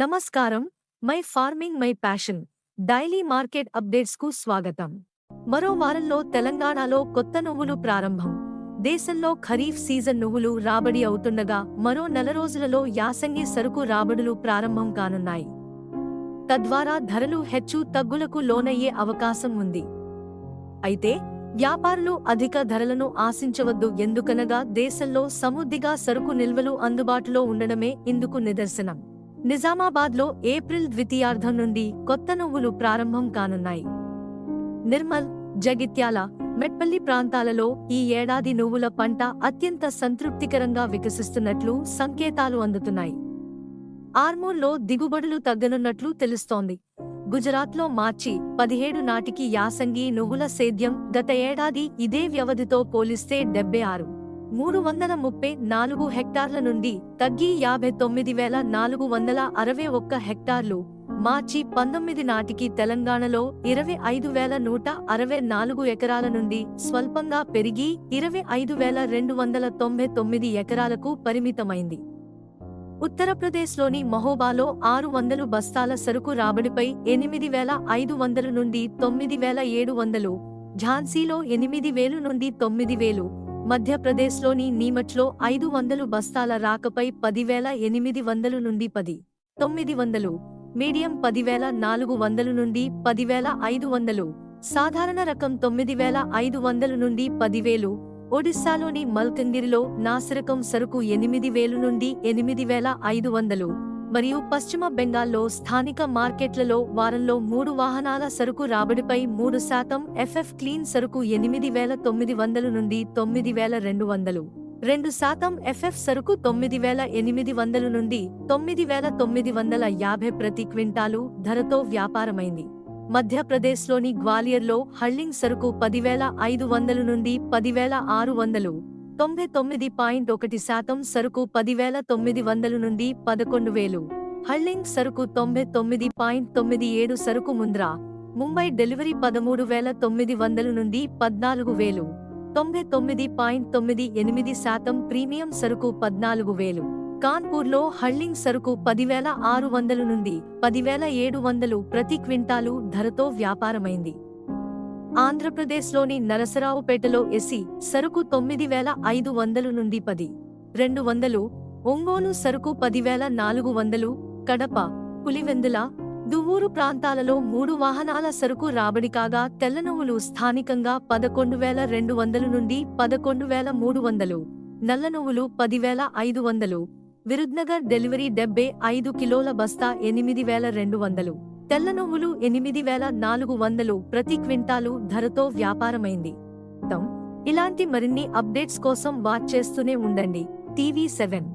నమస్కారం. My farming my passion. Daily market అప్డేట్స్కు స్వాగతం. మరో వారంలో తెలంగాణలో కొత్త నువ్వులు ప్రారంభం. దేశంలో ఖరీఫ్ సీజన్ నువ్వులు రాబడి అవుతుండగా మరో నెల రోజులలో యాసంగి సరుకు రాబడులు ప్రారంభం కానున్నాయి. తద్వారా ధరలు హెచ్చు తగ్గులకు లోనయ్యే అవకాశం ఉంది. అయితే వ్యాపారులు అధిక ధరలను ఆశించవద్దు ఎందుకనగా దేశంలో సమృద్ధిగా సరుకు నిల్వలు అందుబాటులో ఉండడమే ఇందుకు నిదర్శనం. నిజామాబాద్లో ఏప్రిల్ ద్వితీయార్థం నుండి కొత్త నువ్వులు ప్రారంభం కానున్నాయి. నిర్మల్ జగిత్యాల మెట్పల్లి ప్రాంతాలలో ఈ ఏడాది నువ్వుల పంట అత్యంత సంతృప్తికరంగా వికసిస్తున్నట్లు సంకేతాలు అందుతున్నాయి. ఆర్మూర్లో దిగుబడులు తగ్గనున్నట్లు తెలుస్తోంది. గుజరాత్లో మార్చి పదిహేడు నాటికి యాసంగి నువ్వుల సేద్యం గత ఏడాది ఇదే వ్యవధితో పోలిస్తే డెబ్బై ఆరు. మూడు వందల ముప్పై నాలుగు హెక్టార్ల నుండి తగ్గి యాభై తొమ్మిది వేల నాలుగు వందల అరవై ఒక్క హెక్టార్లు మార్చి పంతొమ్మిది నాటికి తెలంగాణలో ఇరవై ఐదు వేల నూట అరవై నాలుగు ఎకరాల నుండి స్వల్పంగా పెరిగి ఇరవై ఐదు వేల రెండు వందల తొంభై తొమ్మిది ఎకరాలకు పరిమితమైంది. ఉత్తరప్రదేశ్లోని మహోబాలో ఆరు వందలు బస్తాల సరుకు రాబడిపై ఎనిమిది వేల ఐదు వందలు నుండి తొమ్మిది వేల ఏడు వందలు ఝాన్సీలో ఎనిమిది వేలు నుండి తొమ్మిది వేలు మధ్యప్రదేశ్లోని నీమట్లో ఐదు వందలు బస్తాల రాకపై పదివేల ఎనిమిది వందలు నుండి పది తొమ్మిది వందలు మీడియం పదివేల నాలుగు వందలు నుండి పదివేల ఐదు వందలు సాధారణ రకం తొమ్మిది వేల ఐదు వందలు నుండి పదివేలు ఒడిశాలోని మల్కంగిరిలో నాసిరకం సరుకు ఎనిమిది వేలు నుండి ఎనిమిది వేల ఐదు వందలు మరియు పశ్చిమ బెంగాల్లో స్థానిక మార్కెట్లలో వారంలో మూడు వాహనాల సరుకు రాబడిపై మూడు శాతం ఎఫ్ఎఫ్ క్లీన్ సరుకు ఎనిమిది వేల తొమ్మిది వందలు నుండి తొమ్మిది వేల రెండు వందలు. రెండు శాతం ఎఫ్ఎఫ్ సరుకు తొమ్మిది వేల ఎనిమిది వందలు నుండి తొమ్మిది వేల తొమ్మిది వందల యాభై ప్రతి క్వింటాలు ధరతో వ్యాపారమైంది. మధ్యప్రదేశ్లోని గ్వాలియర్లో హళ్ళింగ్ సరుకు పదివేల ఐదు వందలు నుండి పదివేల ఆరు వందలు. తొంభై తొమ్మిది పాయింట్ ఒకటి శాతం సరుకు పదివేల తొమ్మిది వందలు నుండి పదకొండు వేలు. హళ్ళింగ్ సరుకు తొంభై తొమ్మిది పాయింట్ తొమ్మిది ఏడు సరుకు ముంద్రా. ముంబై డెలివరీ పదమూడు వేల తొమ్మిది వందలు నుండి పద్నాలుగు వేలు. తొంభై తొమ్మిది పాయింట్ తొమ్మిది ఎనిమిది శాతం ప్రీమియం సరుకు పద్నాలుగు వేలు. కాన్పూర్లో హళ్ళింగ్ సరుకు పదివేల ఆరు వందలు నుండి పదివేల ఏడు వందలు ప్రతి క్వింటాలు ధరతో వ్యాపారమైంది. ఆంధ్రప్రదేశ్లోని నరసరావుపేటలో ఎసి సరుకు తొమ్మిది వేల ఐదు వందలు నుండి పది రెండు వందలు ఒంగోలు సరుకు పదివేల నాలుగు వందలు కడప పులివెందుల దువ్వూరు ప్రాంతాలలో మూడు వాహనాల సరుకు రాబడి కాగా తెల్లనువ్వులు స్థానికంగా పదకొండు వేల రెండు వందలు నుండి పదకొండు వేల మూడు వందలు నల్లనవ్వులు పదివేల ఐదు వందలు విరుద్నగర్ డెలివరీ డెబ్బై ఐదు కిలోల బస్తా ఎనిమిది వేల రెండు వందలు. తెల్ల నువ్వులు ఎనిమిది వేల నాలుగు వందలు ప్రతి క్వింటాలు ధరతో వ్యాపారమైంది. ఇలాంటి మరిన్ని అప్డేట్స్ కోసం వాచ్ చేస్తూనే ఉండండి. TV seven.